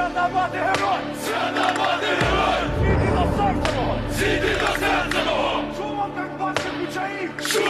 Свята мати герой! Свята мати герой! Сіди до серця мого! Зійди до серця мого! Шумом карпатських ключаїв! Шумом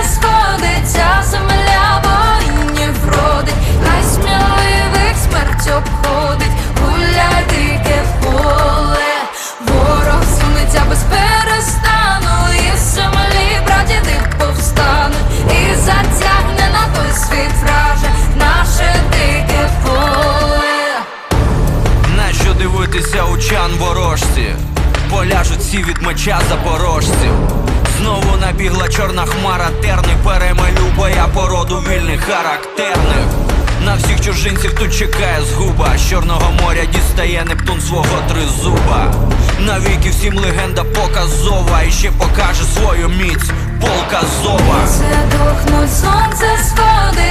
Нащо дивитися учан ворожці? Поляжуть всі від меча запорожців. Знову набігла чорна хмара, терни перемелю боя породу вільних характерних. На всіх чужинців тут чекає згуба. З Чорного моря дістає Нептун свого тризуба. Навіки всім легенда показова і ще покаже свою міць полка зова. Задохнуть сонце сходиться,